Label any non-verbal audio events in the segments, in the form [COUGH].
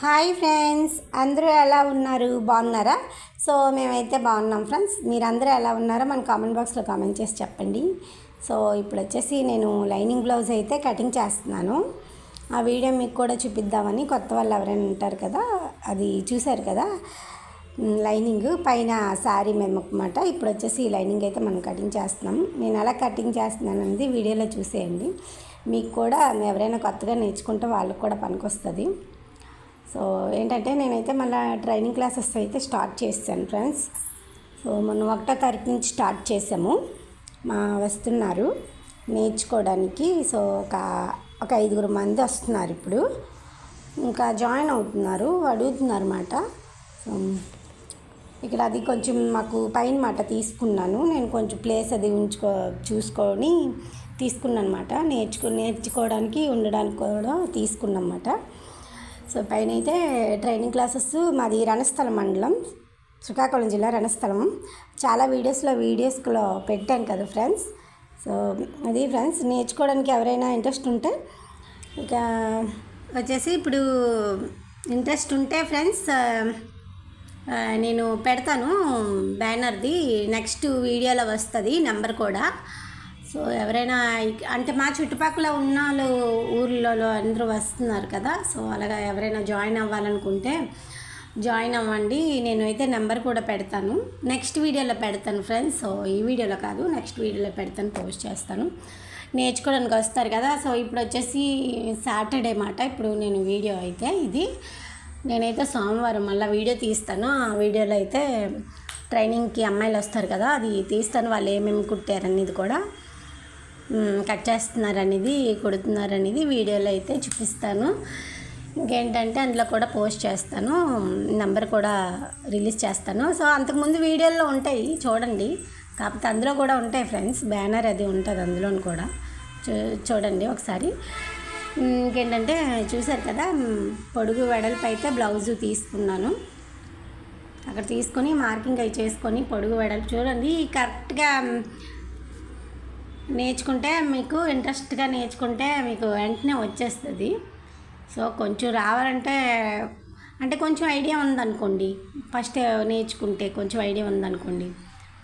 Hi friends అందరూ ఎలా ఉన్నారు? బాగున్నారా? సో మేమైతే బాగున్నాం ఫ్రెండ్స్. మీరందరూ ఎలా ఉన్నారో మన కామెంట్ బాక్స్లో కామెంట్ చేసి చెప్పండి. సో ఇప్పుడు వచ్చేసి నేను లైనింగ్ బ్లౌజ్ అయితే కటింగ్ చేస్తున్నాను. ఆ వీడియో మీకు కూడా చూపిద్దామని కొత్త వాళ్ళు ఎవరైనా ఉంటారు కదా అది చూశారు కదా లైనింగ్ పైన శారీ మేమన్నమాట ఇప్పుడు వచ్చేసి ఈ లైనింగ్ అయితే మనం కటింగ్ చేస్తున్నాం. నేను ఎలా కటింగ్ చేస్తున్నాను అనేది వీడియోలో చూసేయండి. మీకు కూడా ఎవరైనా కొత్తగా నేర్చుకుంటే వాళ్ళకి కూడా పనికొస్తుంది. సో ఏంటంటే నేనైతే మళ్ళీ ట్రైనింగ్ క్లాసెస్ అయితే స్టార్ట్ చేశాను ఫ్రెండ్స్ సో మొన్న ఒకటో తారీఖు నుంచి స్టార్ట్ చేసాము మా వస్తున్నారు నేర్చుకోవడానికి. సో ఒక ఒక ఐదుగురు మంది వస్తున్నారు ఇప్పుడు. ఇంకా జాయిన్ అవుతున్నారు అడుగుతున్నారు అన్నమాట సో ఇక్కడ అది కొంచెం మాకు పైన మాట తీసుకున్నాను. నేను కొంచెం ప్లేస్ అది ఉంచుకో చూసుకొని తీసుకున్నాను అనమాట నేర్చుకోవడానికి ఉండడానికి కూడా తీసుకున్నమాట సో పైన అయితే ట్రైనింగ్ క్లాసెస్ మాది రణస్థలం మండలం శ్రీకాకుళం జిల్లా రణస్థలం. చాలా వీడియోస్లో వీడియోస్లో పెట్టాను కదా ఫ్రెండ్స్. సో అది ఫ్రెండ్స్ నేర్చుకోవడానికి ఎవరైనా ఇంట్రెస్ట్ ఉంటే ఇక వచ్చేసి ఇప్పుడు ఇంట్రెస్ట్ ఉంటే ఫ్రెండ్స్ నేను పెడతాను బ్యానర్ది. నెక్స్ట్ వీడియోలో వస్తుంది నెంబర్ కూడా. సో ఎవరైనా అంటే మా చుట్టుపక్కల ఉన్న వాళ్ళు ఊర్లలో అందరూ వస్తున్నారు కదా సో అలాగా ఎవరైనా జాయిన్ అవ్వాలనుకుంటే జాయిన్ అవ్వండి. నేను అయితే నెంబర్ కూడా పెడతాను. నెక్స్ట్ వీడియోలో పెడతాను ఫ్రెండ్స్. సో ఈ వీడియోలో కాదు నెక్స్ట్ వీడియోలో పెడతాను పోస్ట్ చేస్తాను. నేర్చుకోవడానికి వస్తారు కదా సో ఇప్పుడు వచ్చేసి సాటర్డే మాట. ఇప్పుడు నేను వీడియో అయితే ఇది. నేనైతే సోమవారం మళ్ళీ వీడియో తీస్తాను. ఆ వీడియోలో అయితే ట్రైనింగ్కి అమ్మాయిలు వస్తారు కదా అది తీస్తాను. వాళ్ళు ఏమేమి కుట్టారనేది కూడా. కట్ చేస్తున్నారనేది కొడుతున్నారనేది వీడియోలో అయితే చూపిస్తాను. ఇంకేంటంటే అందులో కూడా పోస్ట్ చేస్తాను. నెంబర్ కూడా రిలీజ్ చేస్తాను. సో అంతకుముందు వీడియోల్లో ఉంటాయి చూడండి. కాకపోతే అందులో కూడా ఉంటాయి ఫ్రెండ్స్. బ్యానర్ అది ఉంటుంది అందులోని కూడా. చూ చూడండి ఒకసారి. ఇంకేంటంటే చూసారు కదా పొడుగు వెడల్పు అయితే బ్లౌజు తీసుకున్నాను. అక్కడ తీసుకొని మార్కింగ్ అవి చేసుకొని పొడుగు వెడల్పు చూడండి. కరెక్ట్గా నేర్చుకుంటే మీకు ఇంట్రెస్ట్గా నేర్చుకుంటే మీకు వెంటనే వచ్చేస్తుంది. సో కొంచెం రావాలంటే అంటే కొంచెం ఐడియా ఉందనుకోండి. ఫస్ట్ నేర్చుకుంటే కొంచెం ఐడియా ఉందనుకోండి.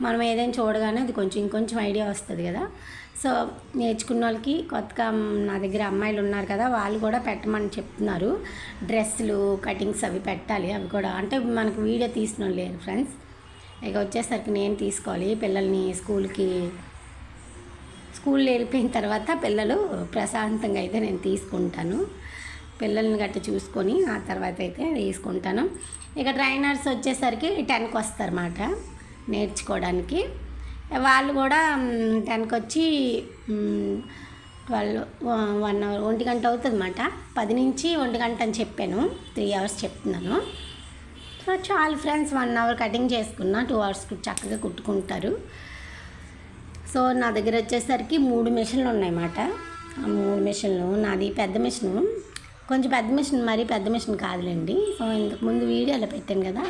మనం ఏదైనా చూడగానే అది కొంచెం ఇంకొంచెం ఐడియా వస్తుంది కదా. సో నేర్చుకున్న వాళ్ళకి కొత్తగా నా దగ్గర అమ్మాయిలు ఉన్నారు కదా వాళ్ళు కూడా పెట్టమని చెప్తున్నారు. డ్రెస్సులు కటింగ్స్ అవి పెట్టాలి అవి కూడా. అంటే మనకు వీడియో తీసిన వాళ్ళు లేరు ఫ్రెండ్స్. ఇక వచ్చేసరికి నేను తీసుకోవాలి పిల్లల్ని స్కూల్కి స్కూల్ వెళ్ళిపోయిన తర్వాత పిల్లలు ప్రశాంతంగా అయితే నేను తీసుకుంటాను. పిల్లల్ని గట్ట చూసుకొని ఆ తర్వాత అయితే తీసుకుంటాను. ఇక ట్రైనర్స్ వచ్చేసరికి టెన్కి వస్తారన్నమాట నేర్చుకోవడానికి. వాళ్ళు కూడా టెన్కి వచ్చి ట్వెల్వ్ వన్ అవర్ ఒంటి గంట అవుతుంది అన్నమాట పది నుంచి ఒంటి గంట అని చెప్పాను. త్రీ అవర్స్ చెప్తున్నాను. సో చాలు ఫ్రెండ్స్ వన్ అవర్ కటింగ్ చేసుకున్నా టూ అవర్స్ చక్కగా కుట్టుకుంటారు. సో నా దగ్గర వచ్చేసరికి మూడు మిషన్లు ఉన్నాయన్నమాట. ఆ మూడు మిషన్లు నాది పెద్ద మిషను. కొంచెం పెద్ద మిషన్ మరీ పెద్ద మిషన్ కాదులేండి. సో ఇంతకుముందు వీడియోలో పెట్టాను కదా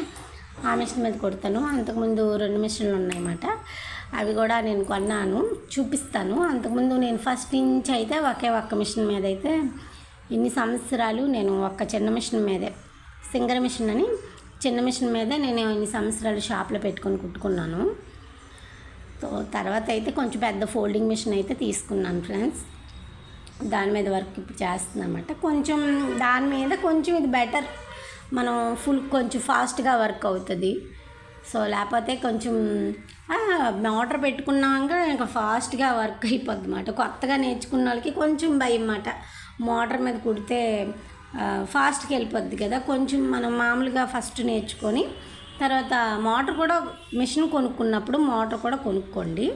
ఆ మిషన్ మీద కొడతాను. అంతకుముందు రెండు మిషన్లు ఉన్నాయన్నమాట. అవి కూడా నేను కొన్నాను చూపిస్తాను. అంతకుముందు నేను ఫస్ట్ నుంచి అయితే ఒకే ఒక్క మిషన్ మీద అయితే ఇన్ని సంవత్సరాలు నేను ఒక్క చిన్న మిషన్ మీదే సింగర్ మిషన్ అని చిన్న మిషన్ మీదే నేను ఇన్ని సంవత్సరాలు షాప్లో పెట్టుకొని కుట్టుకున్నాను. తర్వాత అయితే కొంచెం పెద్ద ఫోల్డింగ్ మిషన్ అయితే తీసుకున్నాను ఫ్రెండ్స్. దాని మీద వర్క్ ఇప్పుడు చేస్తుందన్నమాట. కొంచెం దాని మీద కొంచెం ఇది బెటర్. మనం ఫుల్ కొంచెం ఫాస్ట్గా వర్క్ అవుతుంది. సో లేకపోతే కొంచెం ఆ, మోటార్ పెట్టుకున్నాక ఇంకా ఫాస్ట్గా వర్క్ అయిపోద్ది అన్నమాట కొత్తగా నేర్చుకున్న వాళ్ళకి కొంచెం భయం అన్నమాట. మోటార్ మీద కుడితే ఫాస్ట్కి ఫాస్ట్గా వెళ్ళిపోద్ది కదా. కొంచెం మనం మామూలుగా ఫస్ట్ నేర్చుకొని తర్వాత మోటార్ కూడా మిషన్ కొనుక్కున్నప్పుడు మోటార్ కూడా కొనుక్కోండి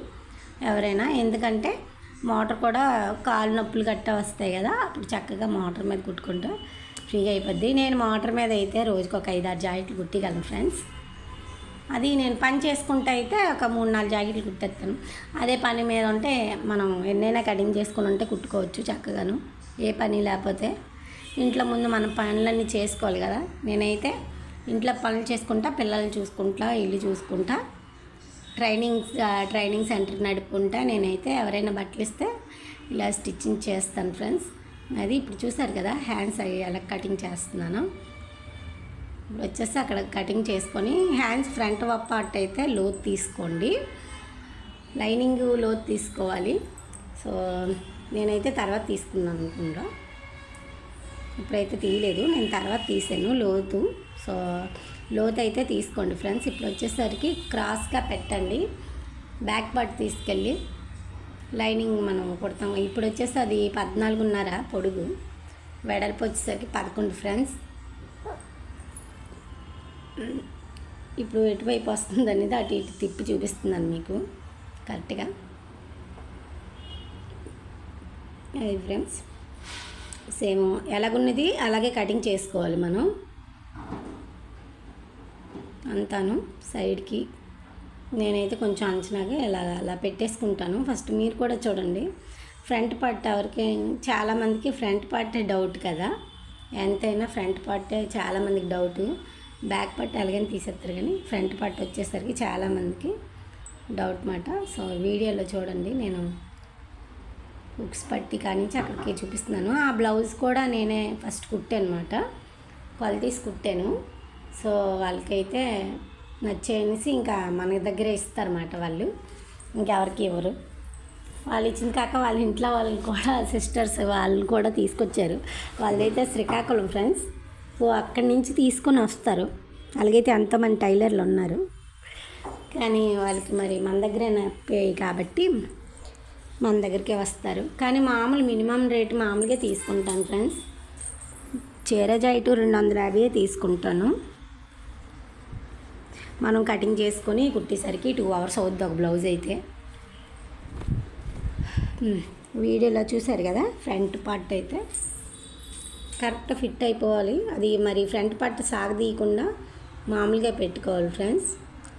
ఎవరైనా. ఎందుకంటే మోటార్ కూడా కాలు నొప్పులు గట్టా వస్తాయి కదా అప్పుడు చక్కగా మోటార్ మీద కుట్టుకుంటూ ఫ్రీగా అయిపోద్ది. నేను మోటార్ మీద అయితే రోజుకి ఒక ఐదు ఆరు జాకెట్లు కుట్టిగలను ఫ్రెండ్స్. అది నేను పని చేసుకుంటే అయితే ఒక మూడు నాలుగు జాకెట్లు కుట్టేస్తాను. అదే పని మీద ఉంటే మనం ఎన్నైనా కటింగ్ చేసుకుని ఉంటే కుట్టుకోవచ్చు చక్కగాను. ఏ పని లేకపోతే ఇంట్లో ముందు మనం పనులన్నీ చేసుకోవాలి కదా. నేనైతే ఇంట్లో పనులు చేసుకుంటా పిల్లల్ని చూసుకుంటా ఇల్లు చూసుకుంటా. ట్రైనింగ్ ట్రైనింగ్ సెంటర్ నడుపుకుంటా. నేనైతే ఎవరైనా బట్టలు ఇస్తే ఇలా స్టిచ్చింగ్ చేస్తాను ఫ్రెండ్స్. అది ఇప్పుడు చూసారు కదా హ్యాండ్స్ అవి ఎలా కటింగ్ చేస్తున్నాను. ఇప్పుడు వచ్చేసి అక్కడ కటింగ్ చేసుకొని హ్యాండ్స్ ఫ్రంట్ పార్ట్ అయితే లోతు తీసుకోండి. లైనింగ్ లోత్ తీసుకోవాలి. సో నేనైతే తర్వాత తీసుకున్నాను అనుకుంటా. ఇప్పుడైతే తీయలేదు నేను తర్వాత తీసాను లోతు. సో లోత్ అయితే తీసుకోండి ఫ్రెండ్స్. ఇప్పుడు వచ్చేసరికి క్రాస్గా పెట్టండి. బ్యాక్ పార్ట్ తీసుకెళ్ళి లైనింగ్ మనం కుడతాం ఇప్పుడు వచ్చేసి అది పద్నాలుగున్నర పొడుగు. వెడల్పు వచ్చేసరికి పదకొండు ఫ్రెండ్స్. ఇప్పుడు ఎటువైపు వస్తుంది అనేది అటు ఇటు తిప్పి చూపిస్తున్నాను మీకు. కరెక్ట్గా. అది ఫ్రెండ్స్ సేమ్ ఎలాగున్నది అలాగే కటింగ్ చేసుకోవాలి మనం. అంతాను సైడ్కి. నేనైతే కొంచెం అంచనాగా ఇలా అలా పెట్టేసుకుంటాను. ఫస్ట్ మీరు కూడా చూడండి. ఫ్రంట్ పార్ట్ ఎవరికి చాలామందికి ఫ్రంట్ పార్టే డౌట్ కదా. ఎంతైనా ఫ్రంట్ పార్టే చాలామందికి డౌట్. బ్యాక్ పార్ట్ ఎలాగైనా తీసేస్తారు కానీ ఫ్రంట్ పార్ట్ వచ్చేసరికి చాలామందికి డౌట్ మాట. సో వీడియోలో చూడండి. నేను హుక్స్ పట్టి కానించి అక్కడికి చూపిస్తున్నాను. ఆ బ్లౌజ్ కూడా నేనే ఫస్ట్ కుట్టాను అనమాట క్వాలిటీస్ కుట్టాను. సో వాళ్ళకైతే నచ్చేసి ఇంకా మన దగ్గరే ఇస్తారన్నమాట వాళ్ళు. ఇంకెవరికి ఇవ్వరు. వాళ్ళు ఇచ్చిన కాక వాళ్ళ ఇంట్లో వాళ్ళు కూడా [LAUGHS] సిస్టర్స్ వాళ్ళు కూడా తీసుకొచ్చారు. వాళ్ళదైతే శ్రీకాకుళం ఫ్రెండ్స్ సో అక్కడి నుంచి తీసుకొని వస్తారు. అలాగైతే ఎంతమంది టైలర్లు ఉన్నారు. కానీ వాళ్ళకి మరి మన దగ్గరే నప్పాయి కాబట్టి మన దగ్గరికే వస్తారు. కానీ మామూలు మినిమం రేట్ మామూలుగా తీసుకుంటాను ఫ్రెండ్స్ చీర జాయిటు రెండు వందల యాభై తీసుకుంటాను. మనం కటింగ్ చేసుకొని కుట్టేసరికి టూ అవర్స్ అవుద్ది ఒక బ్లౌజ్ అయితే. వీడియోలో చూశారు కదా ఫ్రంట్ పార్ట్ అయితే. కరెక్ట్ ఫిట్ అయిపోవాలి. అది మరి ఫ్రంట్ పార్ట్ సాగదీయకుండా మామూలుగా పెట్టుకోవాలి ఫ్రెండ్స్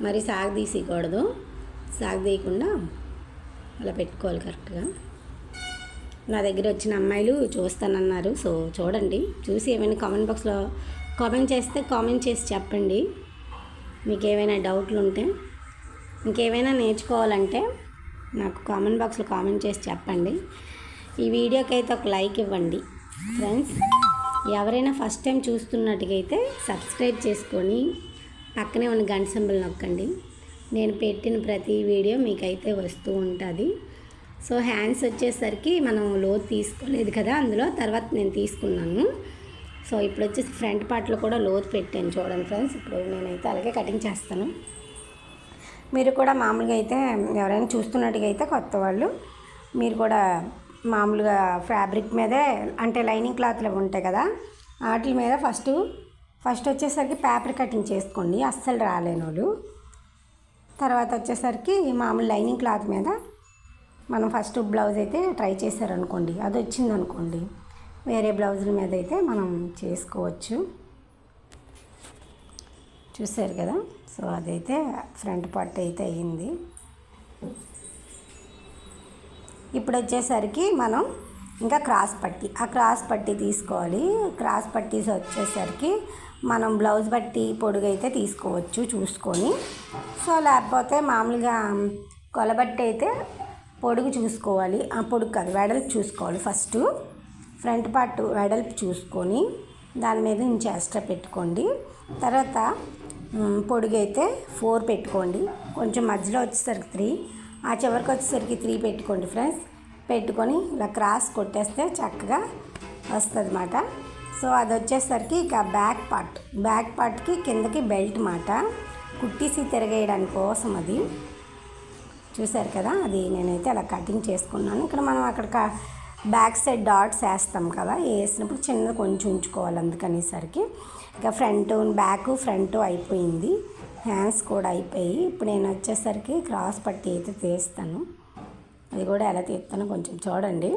మరి సాగదీసకూడదు సాగదీయకుండా అలా పెట్టుకోవాలి కరెక్ట్గా నా దగ్గర వచ్చిన అమ్మాయిలు చూస్తానన్నారు. సో చూడండి చూసి ఏమైనా కామెంట్ బాక్స్లో కామెంట్ చేస్తే కామెంట్ చేసి చెప్పండి. మీకు ఏవైనా డౌట్లు ఉంటే ఇంకేమైనా నేర్చుకోవాలంటే నాకు కామెంట్ బాక్స్లో కామెంట్ చేసి చెప్పండి. ఈ వీడియోకి అయితే ఒక లైక్ ఇవ్వండి. ఫ్రెండ్స్ ఎవరైనా ఫస్ట్ టైం చూస్తున్నట్టుగైతే సబ్స్క్రైబ్ చేసుకొని పక్కనే ఉన్న గంట సింబల్ నొక్కండి. నేను పెట్టిన ప్రతి వీడియో మీకైతే వస్తూ ఉంటుంది. సో హ్యాండ్స్ వచ్చేసరికి మనం లోతు తీసుకోలేదు కదా అందులో తర్వాత నేను తీసుకున్నాను. సో ఇప్పుడు వచ్చేసి ఫ్రంట్ పార్ట్లో కూడా లోతు పెట్టాను చూడండి ఫ్రెండ్స్. ఇప్పుడు నేనైతే అలాగే కటింగ్ చేస్తాను. మీరు కూడా మామూలుగా అయితే ఎవరైనా చూస్తున్నట్టుగా అయితే కొత్త వాళ్ళు మీరు కూడా మామూలుగా ఫ్యాబ్రిక్ మీదే అంటే లైనింగ్ క్లాత్లు ఉంటాయి కదా వాటి మీద ఫస్ట్ ఫస్ట్ వచ్చేసరికి పేపర్ కటింగ్ చేసుకోండి అస్సలు రాలేని వాళ్ళు. తర్వాత వచ్చేసరికి మామూలు లైనింగ్ క్లాత్ మీద మనం ఫస్ట్ బ్లౌజ్ అయితే ట్రై చేశారనుకోండి అది వచ్చింది అనుకోండి వేరే బ్లౌజుల మీద అయితే మనం చేసుకోవచ్చు. చూసారు కదా? సో అదైతే ఫ్రంట్ పార్ట్ అయితే అయ్యింది. ఇప్పుడు వచ్చేసరికి మనం ఇంకా క్రాస్ పట్టి ఆ క్రాస్ పట్టి తీసుకోవాలి. క్రాస్ పట్టీస్ వచ్చేసరికి మనం బ్లౌజ్ బట్టి పొడుగైతే తీసుకోవచ్చు చూసుకొని. సో లేకపోతే మామూలుగా కొలబట్టి అయితే పొడుగు చూసుకోవాలి. ఆ పొడుగు కాదు వెడలు చూసుకోవాలి ఫస్ట్. ఫ్రంట్ పార్ట్ వెడల్పు చూసుకొని దాని మీద నుంచి ఎక్స్ట్రా పెట్టుకోండి. తర్వాత పొడుగైతే ఫోర్ పెట్టుకోండి. కొంచెం మధ్యలో వచ్చేసరికి త్రీ ఆ చివరికి వచ్చేసరికి త్రీ పెట్టుకోండి ఫ్రెండ్స్. పెట్టుకొని ఇలా క్రాస్ కొట్టేస్తే చక్కగా వస్తుంది అన్నమాట సో అది వచ్చేసరికి ఇక బ్యాక్ పార్ట్. బ్యాక్ పార్ట్కి కిందకి బెల్ట్ మాట. కుట్టేసి తిరగేయడానికి కోసం అది. చూశారు కదా? అది నేనైతే అలా కటింగ్ చేసుకున్నాను. ఇక్కడ మనం అక్కడ బ్యాక్ సైడ్ డాట్స్ వేస్తాం కదా వేసినప్పుడు చిన్నది కొంచెం ఉంచుకోవాలి అందుకనేసరికి. ఇక ఫ్రంట్ బ్యాక్ ఫ్రంట్ అయిపోయింది హ్యాండ్స్ కూడా అయిపోయి ఇప్పుడు నేను వచ్చేసరికి క్రాస్ పట్టి అయితే తీస్తాను. అది కూడా ఎలా తీస్తానో కొంచెం చూడండి.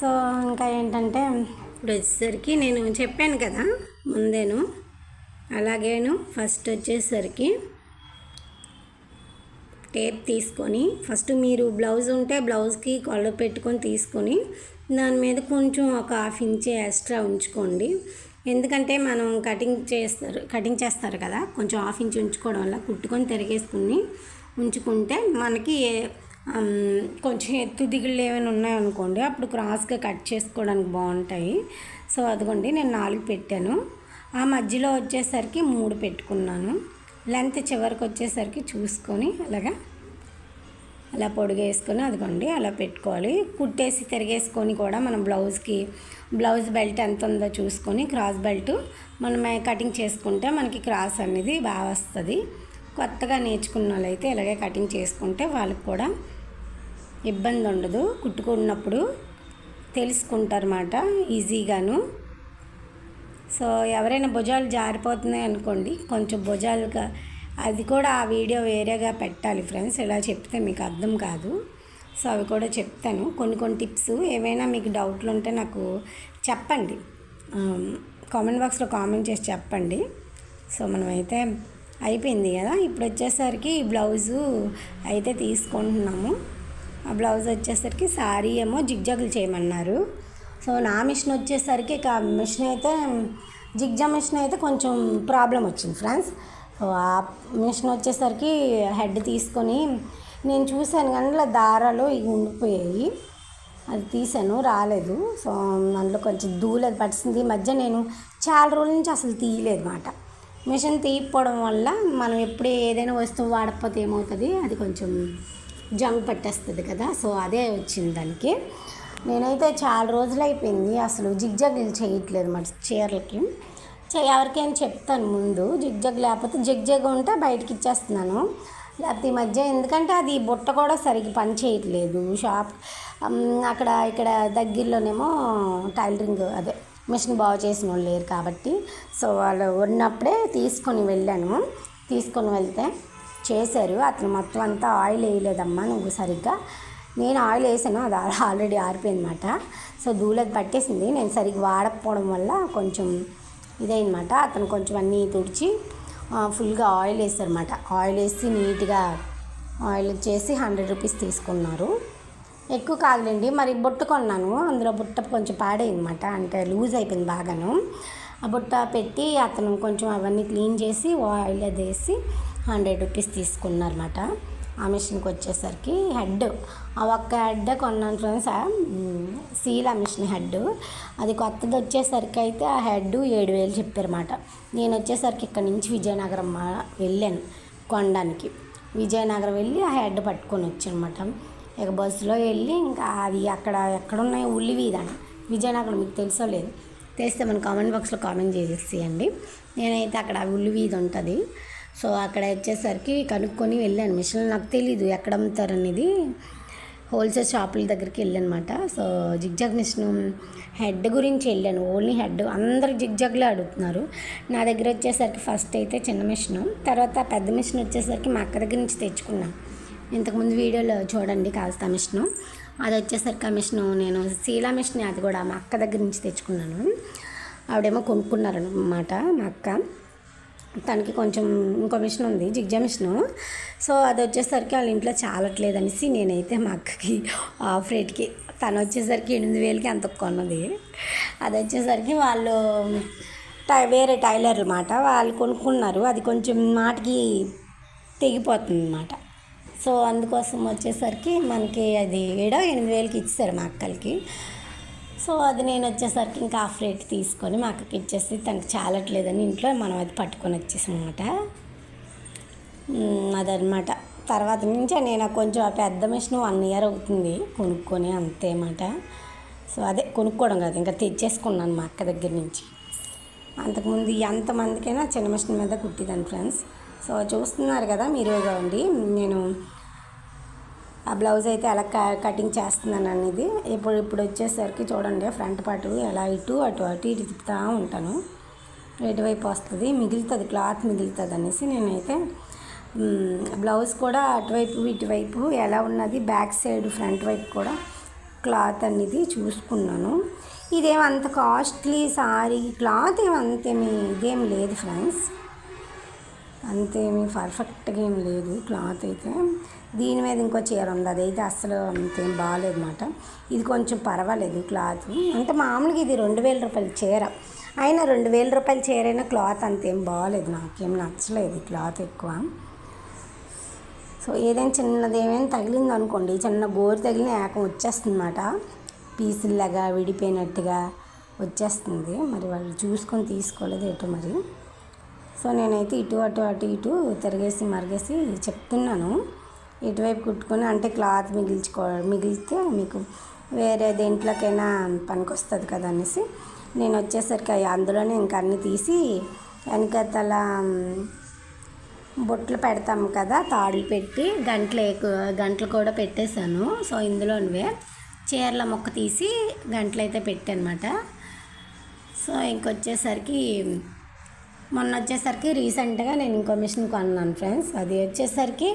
సో ఇంకా ఏంటంటే ఇప్పుడు వచ్చేసరికి నేను చెప్పాను కదా ముందేను అలాగేను ఫస్ట్ వచ్చేసరికి టేప్ తీసుకొని ఫస్ట్ మీరు బ్లౌజ్ ఉంటే బ్లౌజ్కి కొల్ల పెట్టుకొని తీసుకొని దాని మీద కొంచెం ఒక హాఫ్ ఇంచ్ ఎక్స్ట్రా ఉంచుకోండి. ఎందుకంటే మనం కటింగ్ చేస్తారు కటింగ్ చేస్తారు కదా కొంచెం హాఫ్ ఇంచ్ ఉంచుకోవడం వల్ల కుట్టుకొని తిరిగేసుకుని ఉంచుకుంటే మనకి ఏ- కొంచెం ఎత్తు దిగుళ్ళు ఏమైనా ఉన్నాయనుకోండి అప్పుడు క్రాస్గా కట్ చేసుకోవడానికి బాగుంటాయి. సో అదిగోండి నేను నాలుగు పెట్టాను. ఆ మధ్యలో వచ్చేసరికి మూడు పెట్టుకున్నాను. లెంత్ చివరికి వచ్చేసరికి చూసుకొని అలాగా అలా పొడిగేసుకొని అదిగోండి అలా పెట్టుకోవాలి. కుట్టేసి తిరిగేసుకొని కూడా మనం బ్లౌజ్కి బ్లౌజ్ బెల్ట్ ఎంత ఉందో చూసుకొని క్రాస్ బెల్ట్ మనం కటింగ్ చేసుకుంటే మనకి క్రాస్ అనేది బాగా వస్తుంది. కొత్తగా నేర్చుకున్న వాళ్ళైతే ఇలాగే కటింగ్ చేసుకుంటే వాళ్ళకి కూడా ఇబ్బంది ఉండదు కుట్టుకున్నప్పుడు తెలుసుకుంటారన్నమాట ఈజీగాను. సో ఎవరైనా భుజాలు జారిపోతున్నాయి అనుకోండి కొంచెం భుజాలుగా అది కూడా ఆ వీడియో వేరేగా పెట్టాలి ఫ్రెండ్స్. ఇలా చెప్తే మీకు అర్థం కాదు. సో అవి కూడా చెప్తాను. కొన్ని కొన్ని టిప్స్ ఏవైనా మీకు డౌట్లు ఉంటే నాకు చెప్పండి. కామెంట్ బాక్స్లో కామెంట్ చేసి చెప్పండి. సో మనమైతే అయిపోయింది కదా. ఇప్పుడు వచ్చేసరికి బ్లౌజు అయితే తీసుకుంటున్నాము. ఆ బ్లౌజ్ వచ్చేసరికి శారీ ఏమో జిగ్జాగులు చేయమన్నారు. సో నా మిషన్ వచ్చేసరికి ఇక మిషన్ అయితే జిగ్జా మిషన్ అయితే కొంచెం ప్రాబ్లం వచ్చింది ఫ్రెండ్స్. సో ఆ మిషన్ వచ్చేసరికి హెడ్ తీసుకొని నేను చూశాను కానీ ఇలా దారాలు ఇవి ఉండిపోయాయి. అది తీసాను రాలేదు. సో అందులో కొంచెం దూలది పట్టింది. ఈ మధ్య నేను చాలా రోజుల నుంచి అసలు తీయలేదు మాట. మిషన్ తీయకపోవడం వల్ల మనం ఎప్పుడు ఏదైనా వస్తువు వాడకపోతే ఏమవుతుంది? అది కొంచెం జంగ్ పట్టేస్తుంది కదా. సో అదే వచ్చింది దానికి. నేనైతే చాలా రోజులు అయిపోయింది అసలు జిగ్జాగ్లు చేయట్లేదు మరి చీరలకి. ఎవరికైనా చెప్తాను ముందు. జిగ్జగ్ లేకపోతే జిగ్జగ్ ఉంటే బయటకి ఇచ్చేస్తున్నాను. లేకపోతే ఈ మధ్య ఎందుకంటే అది బుట్ట కూడా సరిగ్గా పని చేయట్లేదు. షాప్ అక్కడ ఇక్కడ దగ్గరలోనేమో టైలరింగ్ అదే మిషన్ బాగు చేసిన వాళ్ళు లేరు కాబట్టి. సో వాళ్ళు ఉన్నప్పుడే తీసుకొని వెళ్ళాను. తీసుకొని వెళ్తే చేశారు. అతను మొత్తం అంతా ఆయిల్ వేయలేదమ్మా నువ్వు సరిగ్గా. నేను ఆయిల్ వేసాను అది ఆల్రెడీ ఆరిపోయిందన్నమాట. సో దూలది పట్టేసింది. నేను సరిగ్గా వాడకపోవడం వల్ల కొంచెం ఇదైనమాట అతను కొంచెం అన్నీ తుడిచి ఫుల్గా ఆయిల్ వేసారన్నమాట ఆయిల్ వేసి నీట్గా ఆయిల్ చేసి హండ్రెడ్ రూపీస్ తీసుకున్నారు. ఎక్కువ కాదులేండి మరి బుట్ట కొన్నాను. అందులో బుట్ట కొంచెం పాడైందన్నమాట. అంటే లూజ్ అయిపోయింది బాగాను. ఆ బుట్ట పెట్టి అతను కొంచెం అవన్నీ క్లీన్ చేసి ఆయిల్ అది వేసి హండ్రెడ్ రూపీస్ తీసుకున్నారన్నమాట. ఆ మిషన్కి వచ్చేసరికి హెడ్. ఆ ఒక్క హెడ్ కొన్నాను ఫ్రెండ్స్. ఆ మిషన్ హెడ్. అది కొత్తది వచ్చేసరికి అయితే ఆ హెడ్ ఏడు వేలు చెప్పారన్నమాట. నేను వచ్చేసరికి ఇక్కడ నుంచి విజయనగరం మా- వెళ్ళాను కొనడానికి. విజయనగరం వెళ్ళి ఆ హెడ్ పట్టుకొని వచ్చానమాట ఇక బస్సులో వెళ్ళి ఇంకా అది అక్కడ ఎక్కడున్నాయో ఉల్లి వీధి విజయనగరం మీకు తెలుసో లేదు తెలిస్తే మన కామెంట్ బాక్స్లో కామెంట్ చేసేయండి నేనైతే అక్కడ ఉల్లి వీధి ఉంటుంది. సో అక్కడ వచ్చేసరికి కనుక్కొని వెళ్ళాను. మిషన్ నాకు తెలీదు ఎక్కడ అమ్ముతారనేది హోల్సేల్ షాపుల దగ్గరికి వెళ్ళానమాట. సో జిగ్జాగ్ మిషన్ హెడ్ గురించి వెళ్ళాను. Only head. అందరు జిగ్జాగ్లో అడుగుతున్నారు. నా దగ్గర వచ్చేసరికి ఫస్ట్ అయితే చిన్న మిషన్. తర్వాత పెద్ద మిషన్ వచ్చేసరికి మా అక్క దగ్గర నుంచి తెచ్చుకున్నాను ఇంతకుముందు వీడియోలో చూడండి కాస్త మిషను. అది వచ్చేసరికి ఆ మిషను నేను శీలా మిషన్ అది కూడా మా అక్క దగ్గర నుంచి తెచ్చుకున్నాను. ఆవిడేమో కొనుక్కున్నారనమాట మా అక్క. తనకి కొంచెం ఇంకో మిషన్ ఉంది జిగ్జా మిషను. సో అది వచ్చేసరికి వాళ్ళ ఇంట్లో చాలట్లేదు అనేసి నేనైతే మా అక్కకి ఆఫ్ రేట్కి తను వచ్చేసరికి ఎనిమిది వేలకి అంత కొన్నది. అది వచ్చేసరికి వాళ్ళు టై వేరే టైలర్ అనమాట వాళ్ళు కొనుక్కున్నారు. అది కొంచెం మాటకి తెగిపోతుంది అనమాట సో అందుకోసం వచ్చేసరికి మనకి అది ఏడో ఎనిమిది వేలకి ఇచ్చారు మా అక్కలకి. సో అది నేను వచ్చేసరికి ఇంకా హాఫ్ రేట్ తీసుకొని మా అక్కకి ఇచ్చేసి తనకు చాలట్లేదని ఇంట్లో మనం అది పట్టుకొని వచ్చేసామన్నమాట అనమాట అదనమాట తర్వాత నుంచి నేను కొంచెం ఆ పెద్ద మిషన్ వన్ ఇయర్ అవుతుంది కొనుక్కొని అంతే అన్నమాట. సో అదే కొనుక్కోవడం కాదు ఇంకా తెచ్చేసుకున్నాను మా అక్క దగ్గర నుంచి. అంతకుముందు ఎంతమందికైనా చిన్న మిషన్ మీద కుట్టిదాను ఫ్రెండ్స్. సో చూస్తున్నారు కదా మీరు కావండి నేను ఆ బ్లౌజ్ అయితే ఎలా క- కటింగ్ చేస్తున్నాను అనేది ఇప్పుడు ఇప్పుడు వచ్చేసరికి చూడండి ఫ్రంట్ పార్ట్ ఎలా ఇటు అటు అటు ఇటు తిప్పుతూ ఉంటాను. ఎటువైపు వస్తుంది? మిగులుతుంది క్లాత్ మిగులుతుంది అనేసి నేనైతే బ్లౌజ్ కూడా అటువైపు ఇటువైపు ఎలా ఉన్నది బ్యాక్ సైడ్ ఫ్రంట్ వైపు కూడా క్లాత్ అనేది చూసుకున్నాను. ఇదేమంత అంత కాస్ట్లీ సారీ క్లాత్ ఏం అంతేమి ఇదేం లేదు ఫ్రెండ్స్. అంతేమి పర్ఫెక్ట్గా ఏం లేదు క్లాత్ అయితే. దీని మీద ఇంకో చీర ఉంది అదైతే అస్సలు అంతేం బాగాలేదు అనమాట ఇది కొంచెం పర్వాలేదు క్లాత్ అంటే మామూలుగా ఇది రెండు వేల రూపాయల చీర. అయినా రెండు వేల రూపాయల చీర అయినా క్లాత్ అంతేం బాగాలేదు నాకేం నచ్చలేదు క్లాత్ ఎక్కువ. సో ఏదైనా చిన్నది ఏమైనా తగిలింది అనుకోండి చిన్న గోరు తగిలిన ఏకం వచ్చేస్తుంది అనమాట పీసుల్లాగా విడిపోయినట్టుగా వచ్చేస్తుంది. మరి వాళ్ళు చూసుకొని తీసుకోలేదు ఏటో మరి. సో నేనైతే ఇటు అటు అటు ఇటు తిరిగేసి మరిగేసి చెప్తున్నాను. ఇటువైపు కుట్టుకొని అంటే క్లాత్ మిగిల్చుకో మిగిలితే మీకు వేరే దేంట్లోకైనా పనికొస్తుంది కదా అనేసి నేను వచ్చేసరికి అందులోనే ఇంకా అన్నీ తీసి వెనకతల బొట్లు పెడతాం కదా తాడులు పెట్టి గంటలు ఎక్కువ గంటలు కూడా పెట్టేశాను. సో ఇందులోనివే చీరల మొక్క తీసి గంటలు అయితే పెట్టానమాట. సో ఇంకొచ్చేసరికి మొన్న వచ్చేసరికి రీసెంట్గా నేను ఇంకో మిషన్ కొన్నాను ఫ్రెండ్స్. అది వచ్చేసరికి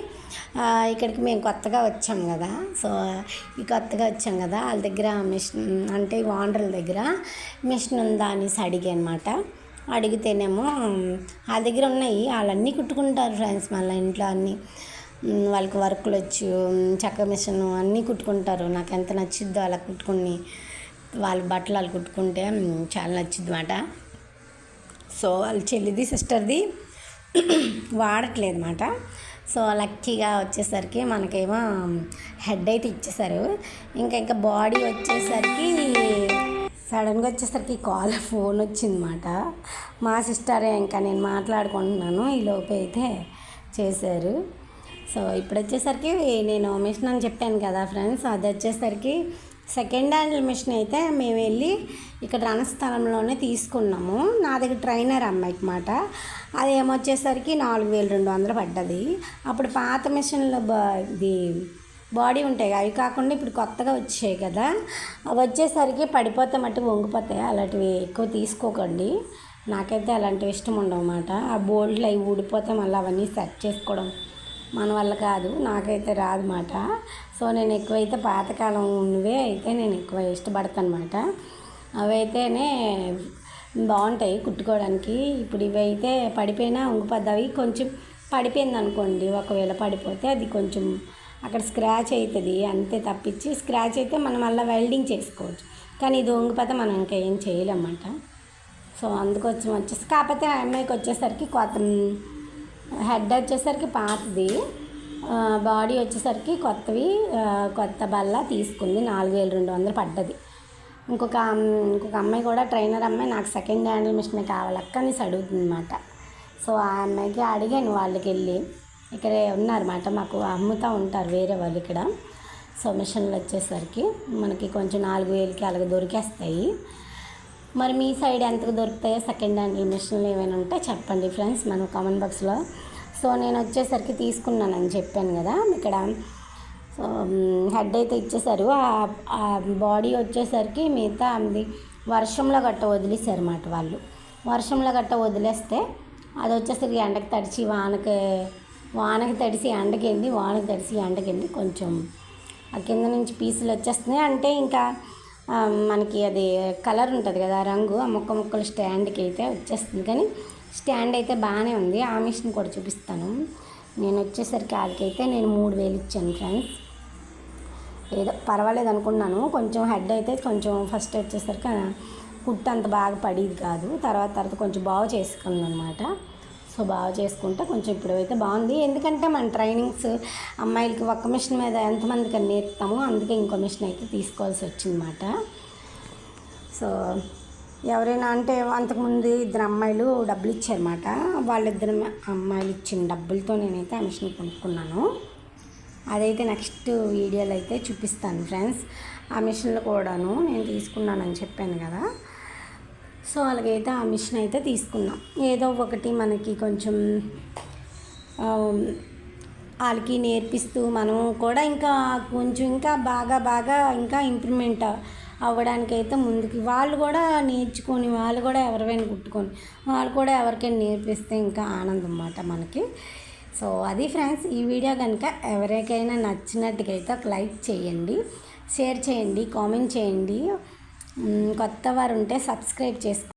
ఇక్కడికి మేము కొత్తగా వచ్చాం కదా. సో ఈ కొత్తగా వచ్చాం కదా వాళ్ళ దగ్గర మిషన్ అంటే ఓనర్ల దగ్గర మిషన్ ఉందా అనేసి అడిగా అనమాట అడిగితేనేమో వాళ్ళ దగ్గర ఉన్నాయి. వాళ్ళన్నీ కుట్టుకుంటారు ఫ్రెండ్స్ మళ్ళీ ఇంట్లో అన్నీ. వాళ్ళకి వర్కులు వచ్చు ఉమ్, చెక్క మిషన్ అన్నీ కుట్టుకుంటారు. నాకు ఎంత నచ్చిద్దో అలా కుట్టుకుని వాళ్ళ బట్టలు వాళ్ళు కుట్టుకుంటే చాలా నచ్చిద్ది అన్నమాట. సో వాళ్ళ చెల్లిది సిస్టర్ది వాడట్లేదు అనమాట సో లక్కీగా వచ్చేసరికి మనకేమో హెడ్ అయితే ఇచ్చేసారు. ఇంకా ఇంకా బాడీ వచ్చేసరికి సడన్గా వచ్చేసరికి కాల్ ఫోన్ వచ్చిందన్నమాట. మా సిస్టరే ఇంకా నేను మాట్లాడుకుంటున్నాను ఈ లోపు అయితే చేశారు. సో ఇప్పుడు వచ్చేసరికి నేను మిషన్ అని చెప్పాను కదా ఫ్రెండ్స్ అది వచ్చేసరికి సెకండ్ హ్యాండ్ మిషన్ అయితే మేము వెళ్ళి ఇక్కడ రణస్థలంలోనే తీసుకున్నాము. నా దగ్గర ట్రైనర్ అమ్మాయికి మాట. అది ఏమొచ్చేసరికి నాలుగు వేలు రెండు వందలు పడ్డది. అప్పుడు పాత మిషన్లో బా ఇది బాడీ ఉంటాయి అవి కాకుండా ఇప్పుడు కొత్తగా వచ్చాయి కదా. అవి వచ్చేసరికి పడిపోతే మట్టి వంగిపోతాయి? అలాంటివి ఎక్కువ తీసుకోకండి. నాకైతే అలాంటివి ఇష్టం ఉండవు అన్నమాట ఆ బోల్డ్లు అవి ఊడిపోతే మళ్ళీ అవన్నీ సెట్ చేసుకోవడం మన వల్ల కాదు నాకైతే రాదు మాట సో నేను ఎక్కువైతే పాతకాలం ఉన్నవే అయితే నేను ఎక్కువ ఇష్టపడతాను అనమాట అవైతేనే బాగుంటాయి కుట్టుకోవడానికి. ఇప్పుడు ఇవి అయితే పడిపోయినా ఉంగిపోద్దావి కొంచెం పడిపోయింది అనుకోండి ఒకవేళ పడిపోతే అది కొంచెం అక్కడ స్క్రాచ్ అవుతుంది అంతే తప్పించి స్క్రాచ్ అయితే మనం అలా వెల్డింగ్ చేసుకోవచ్చు. కానీ ఇది ఉంగిపోతే మనం ఇంకా ఏం చేయలేమన్నమాట. సో అందుకోసం వచ్చేసి కాకపోతే ఆ అమ్మాయికి వచ్చేసరికి కొత్త హెడ్ వచ్చేసరికి పాతది. బాడీ వచ్చేసరికి కొత్తవి కొత్త బల్ల తీసుకుంది. నాలుగు వేల రెండు వందలు పడ్డది. ఇంకొక ఇంకొక అమ్మాయి కూడా ట్రైనర్ అమ్మాయి నాకు సెకండ్ హ్యాండిల్ మిషన్ కావాలక్క అనేసి అడుగుతుంది అనమాట సో ఆ అమ్మాయికి అడిగాను వాళ్ళకి వెళ్ళి ఇక్కడే ఉన్నారన్నమాట. మాకు అమ్ముతూ ఉంటారు వేరే వాళ్ళు ఇక్కడ. సో మిషన్లు వచ్చేసరికి మనకి కొంచెం నాలుగు వేలకి అలాగ దొరికేస్తాయి. మరి మీ సైడ్ ఎంతకు దొరుకుతాయో సెకండ్ హ్యాండ్ మిషన్లు ఏమైనా ఉంటే చెప్పండి ఫ్రెండ్స్ మనం కామెంట్ బాక్స్లో సో నేను వచ్చేసరికి తీసుకున్నానని చెప్పాను కదా ఇక్కడ సో హెడ్ అయితే ఇచ్చేసారు. ఆ- బాడీ వచ్చేసరికి మిగతా అది వర్షంలో గట్ట వదిలేశారు అన్నమాట వాళ్ళు. వర్షంలో గట్ట వదిలేస్తే అది వచ్చేసరికి ఎండకి తడిచి వానకి వానకి తడిసి ఎండకెళ్ళి వానకి తడిసి ఎండకెళ్ళి కొంచెం ఆ కింద నుంచి పీసులు వచ్చేస్తున్నాయి. అంటే ఇంకా మనకి అది కలర్ ఉంటుంది కదా రంగు ఆ ముక్క ముక్కలు స్టాండ్కి అయితే వచ్చేస్తుంది. కానీ స్టాండ్ అయితే బాగానే ఉంది. ఆ మిషన్ కూడా చూపిస్తాను. నేను వచ్చేసరికి ఆడికైతే నేను మూడు వేలు ఇచ్చాను ఫ్రెండ్స్. ఏదో పర్వాలేదు అనుకున్నాను. కొంచెం హెడ్ అయితే కొంచెం ఫస్ట్ వచ్చేసరికి కుట్టు అంత బాగా పడేది కాదు. తర్వాత తర్వాత కొంచెం బాగు చేసుకున్నాను అనమాట సో బాగా చేసుకుంటే. కొంచెం ఇప్పుడు అయితే బాగుంది. ఎందుకంటే మన ట్రైనింగ్స్ అమ్మాయిలకి ఒక్క మిషన్ మీద ఎంతమందికి నేర్పుతామో అందుకే ఇంకో మిషన్ అయితే తీసుకోవాల్సి వచ్చిందన్నమాట. సో ఎవరైనా అంటే అంతకుముందు ఇద్దరు అమ్మాయిలు డబ్బులు ఇచ్చారన్నమాట. వాళ్ళిద్దరు అమ్మాయిలు ఇచ్చిన డబ్బులతో నేనైతే ఆ మిషన్ కొనుక్కున్నాను. అదైతే నెక్స్ట్ వీడియోలో అయితే చూపిస్తాను ఫ్రెండ్స్. ఆ మిషన్లు కూడాను నేను తీసుకున్నానని చెప్పాను కదా. సో అలాగైతే ఆ మిషన్ అయితే తీసుకున్నాం. ఏదో ఒకటి మనకి కొంచెం వాళ్ళకి నేర్పిస్తూ మనం కూడా ఇంకా కొంచెం ఇంకా బాగా బాగా ఇంకా ఇంప్రూవ్మెంట్ అవ్వడానికి అయితే ముందుకి వాళ్ళు కూడా నేర్చుకొని వాళ్ళు కూడా ఎవరివైనా కుట్టుకొని వాళ్ళు కూడా ఎవరికైనా నేర్పిస్తే ఇంకా ఆనందం అన్నమాట మనకి. సో అది ఫ్రెండ్స్ ఈ వీడియో కనుక ఎవరికైనా నచ్చినట్టుగా అయితే ఒక లైక్ చేయండి షేర్ చేయండి కామెంట్ చేయండి. కొత్త వారు ఉంటే సబ్స్క్రైబ్ చేసుకోండి